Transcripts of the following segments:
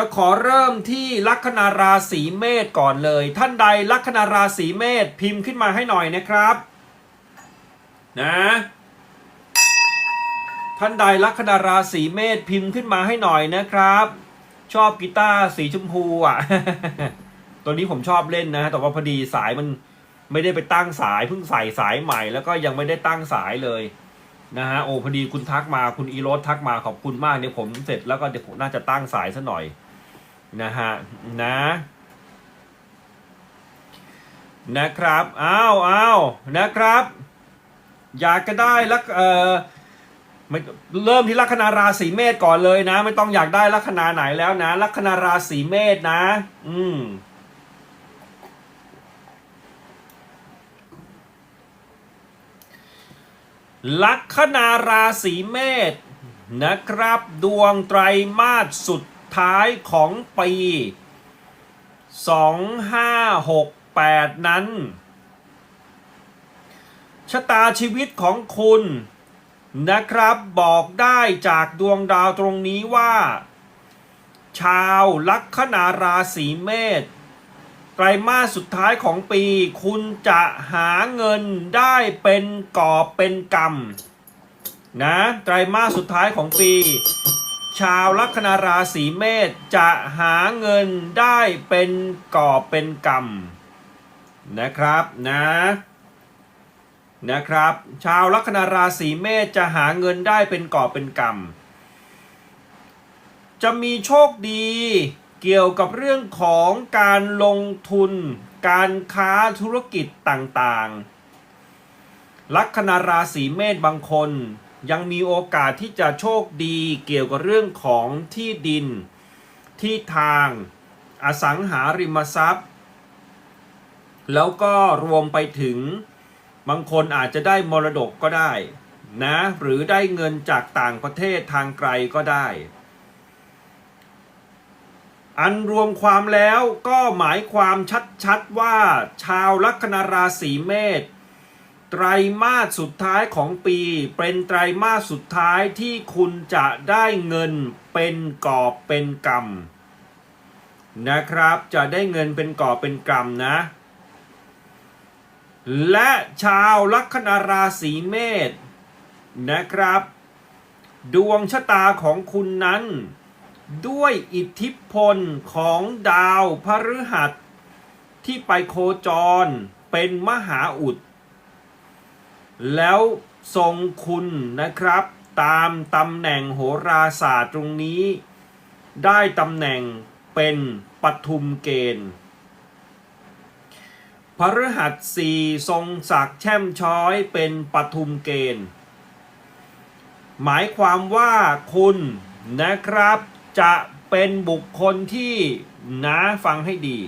จะขอเริ่มที่ลัคนาราศีเมษก่อนเลย ท่านใดลัคนาราศีเมษพิมพ์ขึ้นมาให้หน่อยนะครับ นะ ท่านใดลัคนาราศีเมษพิมพ์ขึ้นมาให้หน่อยนะครับ ชอบกีตาร์สีชมพูอะ ตัวนี้ผมชอบเล่นนะแต่ว่าพอดีสายมันไม่ได้ไปตั้งสายเพิ่งใส่สายใหม่ แล้วก็ยังไม่ได้ตั้งสายเลยนะฮะโอ้พอดีคุณทักมาคุณอีโรสทักมาขอบคุณมากเดี๋ยวผมเสร็จแล้วก็เดี๋ยวผมน่าจะตั้งสายซะหน่อย นะฮะนะนะครับอ้าวอ้าวนะครับ อยากจะได้ลักเออเริ่มที่ลัคนาราศีเมษก่อนเลยนะ ไม่ต้องอยากได้ลัคนาไหนแล้วนะ ลัคนาราศีเมษนะ อืมลัคนาราศีเมษนะครับ ดวงไตรมาสสุด ท้ายของปี 2568 นั้น ชะตาชีวิตของคุณนะครับบอกได้จากดวงดาวตรงนี้ว่า ชาวลัคนาราศีเมษไตรมาสสุดท้ายของปี คุณจะหาเงินได้เป็นกอบเป็นกำนะไตรมาสสุดท้ายของปี ชาวลัคนาราศีเมษจะหาเงินได้เป็นกอบเป็นกำนะครับนะนะครับ ชาวลัคนาราศีเมษจะหาเงินได้เป็นกอบเป็นกำจะมีโชคดีเกี่ยวกับเรื่องของการลงทุน การค้าธุรกิจต่างๆ ลัคนาราศีเมษบางคน ยังมีโอกาสที่จะโชคดีเกี่ยวกับเรื่องของที่ดิน ที่ทางอสังหาริมทรัพย์ แล้วก็รวมไปถึงบางคนอาจจะได้มรดกก็ได้นะหรือได้เงินจากต่างประเทศทางไกลก็ได้ อันรวมความแล้วก็หมายความชัดๆว่าชาวลัคนาราศีเมษ ไตรมาสสุดท้ายของปี เป็นไตรมาสสุดท้ายที่คุณจะได้เงินเป็นกอบเป็นกำนะครับ จะได้เงินเป็นกอบเป็นกำนะ และชาวลัคนาราศีเมษนะครับ ดวงชะตาของคุณนั้น ด้วยอิทธิพลของดาวพฤหัสที่ไปโคจรเป็นมหาอุด แล้วทรงคุณนะครับ ตามตำแหน่งโหราศาสตร์ตรงนี้ ได้ตำแหน่งเป็นปทุมเกณฑ์พฤหัสสี่ทรงศักดิ์แช่มช้อยเป็นปทุมเกณฑ์ หมายความว่าคุณนะครับจะเป็นบุคคลที่นะฟังให้ดี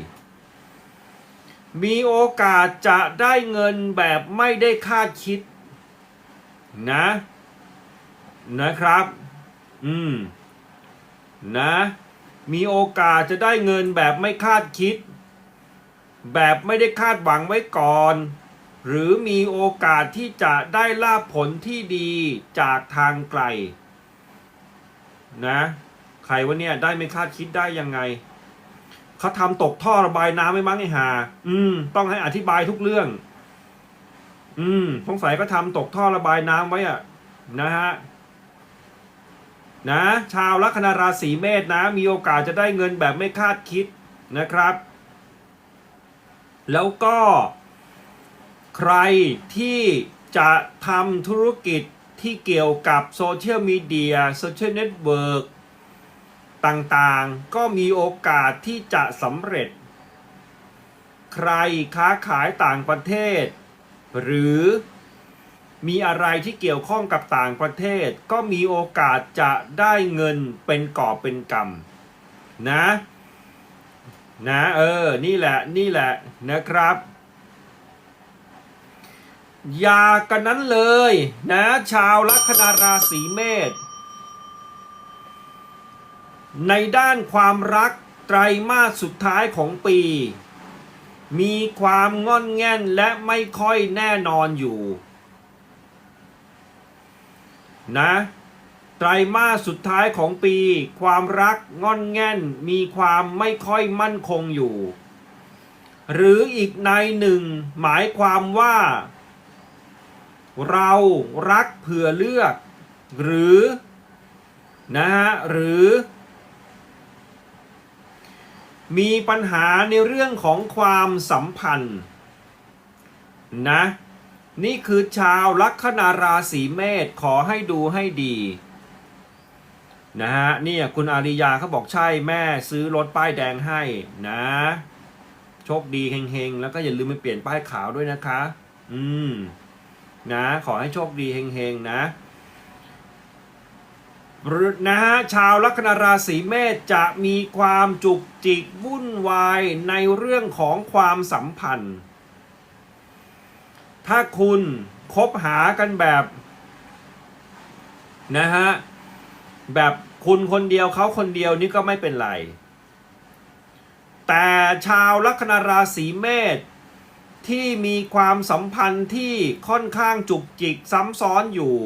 มีโอกาสจะได้เงินแบบไม่ได้คาดคิด นะ นะครับ อืม นะ มีโอกาสจะได้เงินแบบไม่คาดคิด แบบไม่ได้คาดหวังไว้ก่อน หรือมีโอกาสที่จะได้ลาภผลที่ดีจากทางไกล นะ ใครวะเนี่ย ได้ไม่คาดคิดได้ยังไง เขาทำตกท่อระบายน้ำไม่มั้งไอ้ห่าอืม ต้องให้อธิบายทุกเรื่อง อืมสงสัยก็ทำตกท่อระบายน้ำไว้อะนะฮะนะ ชาวลัคนาราศีเมษนะ มีโอกาสจะได้เงินแบบไม่คาดคิดนะครับ แล้วก็ ใครที่จะทำธุรกิจที่เกี่ยวกับโซเชียลมีเดียโซเชียลเน็ตเวิร์ก ต่างๆ ก็มีโอกาสที่จะสำเร็จ ใครค้าขายต่างประเทศ หรือมีอะไรที่เกี่ยวข้องกับต่างประเทศ ก็มีโอกาสจะได้เงินเป็นกอบเป็นกำนะนะเออ นี่แหละ นี่แหละนะครับ อย่ากันนั้นเลย นะ ชาวลัคนาราศีเมษ ในด้านความรักไตรมาสสุดท้ายของปี มีความงอนแง่นและไม่ค่อยแน่นอนอยู่ นะ ไตรมาสสุดท้ายของปี ความรักงอนแง่น มีความไม่ค่อยมั่นคงอยู่ หรืออีกในหนึ่ง หมายความว่า เรารักเผื่อเลือก หรือ นะฮะหรือ มีปัญหาในเรื่องของความสัมพันธ์นะนี่คือชาวลัคนาราศีเมษขอให้ดูให้ดีนะฮะเนี่ยคุณอาริยาเขาบอกใช่แม่ซื้อรถป้ายแดงให้นะโชคดีเฮงๆ แล้วก็อย่าลืมไปเปลี่ยนป้ายขาวด้วยนะคะ อืมนะขอให้โชคดีเฮงๆนะ นะฮะชาวลัคนาราศีเมษจะมีความจุกจิกวุ่นวายในเรื่องของความสัมพันธ์ ถ้าคุณคบหากันแบบนะฮะแบบคุณคนเดียวเขาคนเดียวนี่ก็ไม่เป็นไร แต่ชาวลัคนาราศีเมษที่มีความสัมพันธ์ที่ค่อนข้างจุกจิกซ้ำซ้อนอยู่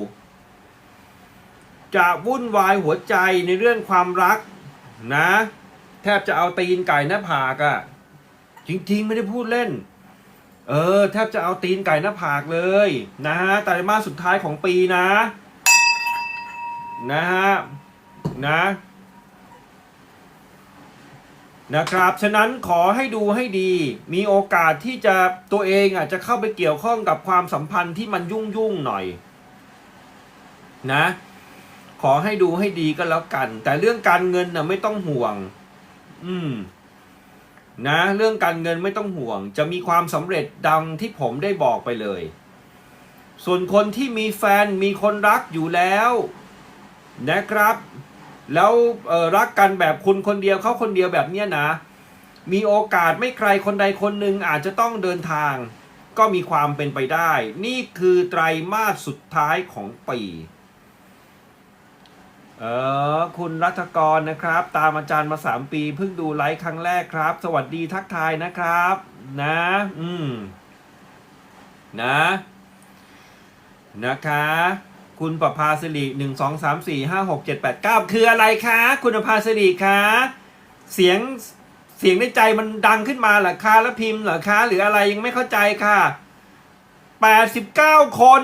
จะวุ่นวายหัวใจในเรื่องความรักนะ แทบจะเอาตีนไก่หน้าผากอะจริงๆไม่ได้พูดเล่น เออ แทบจะเอาตีนไก่หน้าผากเลยนะฮะไตรมาสสุดท้ายของปีนะ นะฮะนะนะครับฉะนั้นขอให้ดูให้ดี มีโอกาสที่จะตัวเองอะจะเข้าไปเกี่ยวข้องกับความสัมพันธ์ที่มันยุ่งยุ่งๆหน่อย นะ ขอให้ดูให้ดีก็แล้วกัน แต่เรื่องการเงินนะไม่ต้องห่วง อืม นะ เรื่องการเงินไม่ต้องห่วง จะมีความสำเร็จดังที่ผมได้บอกไปเลย ส่วนคนที่มีแฟนมีคนรักอยู่แล้ว นะครับ แล้วรักกันแบบคุณคนเดียวเขาคนเดียวแบบเนี้ยนะ มีโอกาสไม่ใครคนใดคนหนึ่งอาจจะต้องเดินทาง ก็มีความเป็นไปได้ นี่คือไตรมาสสุดท้ายของปี เออ คุณรัฐกรนะครับ ตามอาจารย์มาสามปีเพิ่งดูไลฟ์ครั้งแรกครับ สวัสดีทักทายนะครับ นะ อืม นะ นะคะ คุณประภาสิริหนึ่งสองสามสี่ห้าหกเจ็ดแปดเก้าคืออะไรคะ คุณประภาสิริคะ เสียงเสียงในใจมันดังขึ้นมาเหรอคะ แล้วพิมพ์เหรอคะ หรืออะไรยังไม่เข้าใจค่ะแปดสิบเก้าคน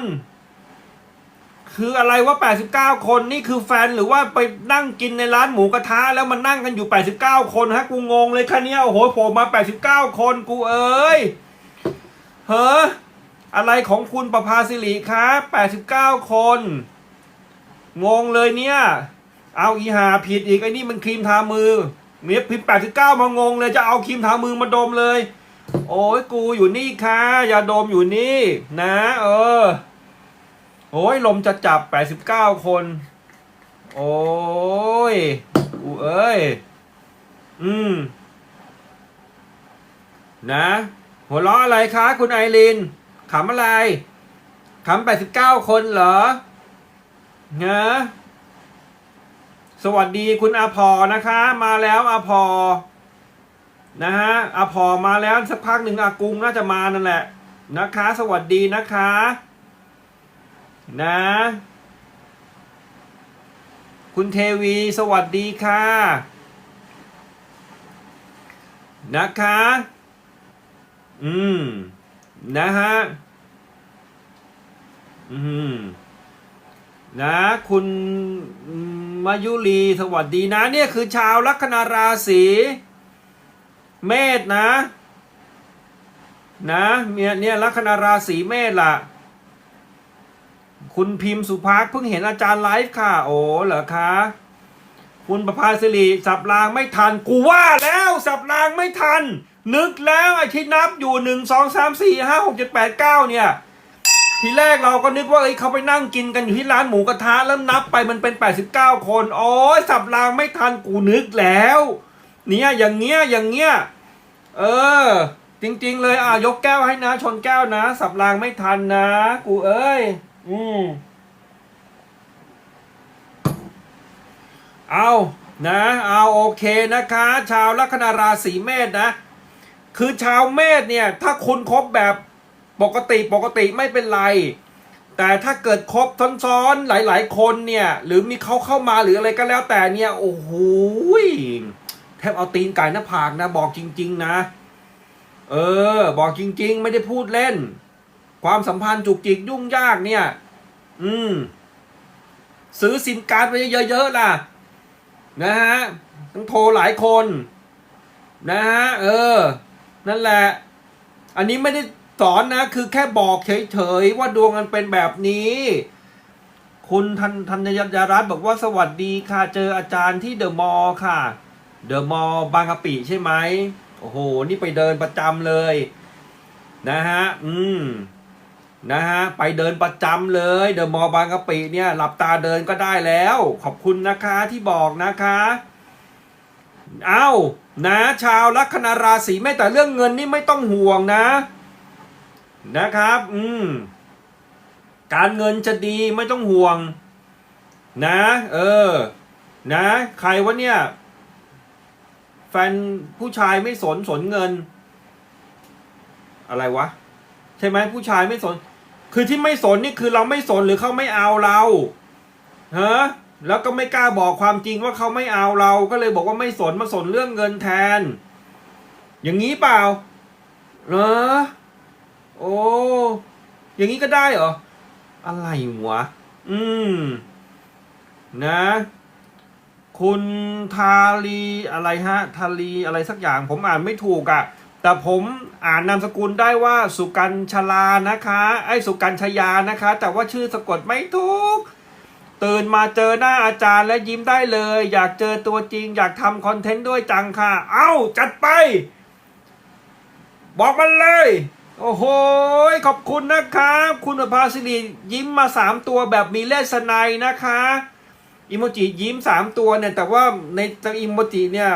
คืออะไรว่า 89 คนนี่คือแฟนหรือว่าไปนั่งกินในร้านหมูกระทะแล้วมันนั่งกันอยู่ 89 คนฮะ กูงงเลยค่ะเนี่ยโอ้โหผล่มา 89 คนกูเอ้ยเฮ้ออะไรของคุณประภาสิริคะ89 คน งงเลยเนี่ย เอาอีหาผิดอีกไอ้นี่มันครีมทามือเมียพิมพ์89 มางงเลยจะเอาครีมทามือมาดมเลย โอ้ยกูอยู่นี่ค่ะอย่าดมอยู่นี่ นะ เออ โอ้ยลมจะจับ89คน โอ้ยอูเอ้ย อืม นะ หัวเราะอะไรคะคุณไอรินขำอะไรขำ89คนเหรอนะสวัสดีคุณอาพอนะคะ มาแล้วอาพอนะฮะอาพอมาแล้วสักพักหนึ่งอากุงน่าจะมานั่นแหละนะคะ สวัสดีนะคะ นะ คุณเทวีสวัสดีค่ะ นะคะ อืม นะฮะ อืม นะ คุณมายุรีสวัสดีนะ เนี่ยคือชาวลัคนาราศีเมษนะ นะเนี่ยเนี่ยลัคนาราศีเมษล่ะ คุณพิมพ์สุภาคเพิ่งเห็นอาจารย์ไลฟ์ค่ะ โอ้เหรอคะคุณประภาสิริสับรางไม่ทัน กูว่าแล้วสับรางไม่ทัน นึกแล้วไอ้ที่นับอยู่หนึ่งสองสามสี่ห้าหกเจ็ดแปดเก้าเนี่ย ทีแรกเราก็นึกว่าเอ้เขาไปนั่งกินกันอยู่ที่ร้านหมูกระทะแล้วนับไปมันเป็น89คนโอ้ยสับรางไม่ทันกูนึกแล้ว เนี่ยอย่างเงี้ยอย่างเงี้ยเออ จริง ๆ เลยอะยกแก้วให้นะ ชนแก้วนะ สับรางไม่ทันนะ กูเอ้ย อืมเอานะ เอาโอเคนะคะ ชาวลัคนาราศีเมษนะ คือชาวเมษเนี่ย ถ้าคุณคบแบบปกติปกติไม่เป็นไร แต่ถ้าเกิดครบซ้อนๆหลาย ๆ คนเนี่ย หรือมีเขาเข้ามาหรืออะไรก็แล้วแต่เนี่ย โอ้โหแทบเอาตีนไก่หน้าผากนะ บอกจริง ๆ นะ เออ บอกจริง ๆ ไม่ได้พูดเล่น ความสัมพันธ์จุกจิกยุ่งยากเนี่ย อืม ซื้อซิมการ์ดไปเยอะๆล่ะ นะฮะต้องโทรหลายคน นะฮะเออ นั่นแหละ อันนี้ไม่ได้สอนนะ คือแค่บอกเฉยๆว่าดวงมันเป็นแบบนี้ คุณทันทันยรัตน์บอกว่าสวัสดีค่ะ เจออาจารย์ที่เดอะมอลล์ค่ะ เดอะมอลล์บางกะปิใช่ไหมโอ้โห นี่ไปเดินประจำเลย นะฮะ อืม นะฮะไปเดินประจำเลยเดอะมอลล์บางกะปิเนี่ยหลับตาเดินก็ได้แล้ว ขอบคุณนะคะที่บอกนะคะเอ้านะชาวลัคนาราศีไม่แต่เรื่องเงินนี่ไม่ต้องห่วงนะ นะครับ อืม การเงินจะดีไม่ต้องห่วง นะ เออ นะ ใครวะเนี่ย แฟนผู้ชายไม่สนสนเงิน อะไรวะ ใช่ไหมผู้ชายไม่สน คือที่ไม่สนนี่คือเราไม่สนหรือเขาไม่เอาเราฮะแล้วก็ไม่กล้าบอกความจริงว่าเขาไม่เอาเราก็เลยบอกว่าไม่สนมาสนเรื่องเงินแทน อย่างนี้เปล่าเหรอโอ้อย่างนี้ก็ได้เหรออะไรวะอืม นะ คุณทาลีอะไรฮะทาลีอะไรสักอย่างผมอ่านไม่ถูกอะ่ะ แต่ผมอ่านนามสกุลได้ว่าสุกันชลานะคะ ไอ้สุกันชยานะคะ แต่ว่าชื่อสะกดไม่ถูกตื่นมาเจอหน้าอาจารย์และยิ้มได้เลย อยากเจอตัวจริง อยากทำคอนเทนต์ด้วยจังค่ะ เอ้า จัดไป บอกมันเลย โอ้โห ขอบคุณนะครับคุณภาสิริยิ้มมาสามตัวแบบมีเลสไนยนะคะ อิโมจิยิ้มสามตัวเนี่ย แต่ว่าในอิโมจิเนี่ย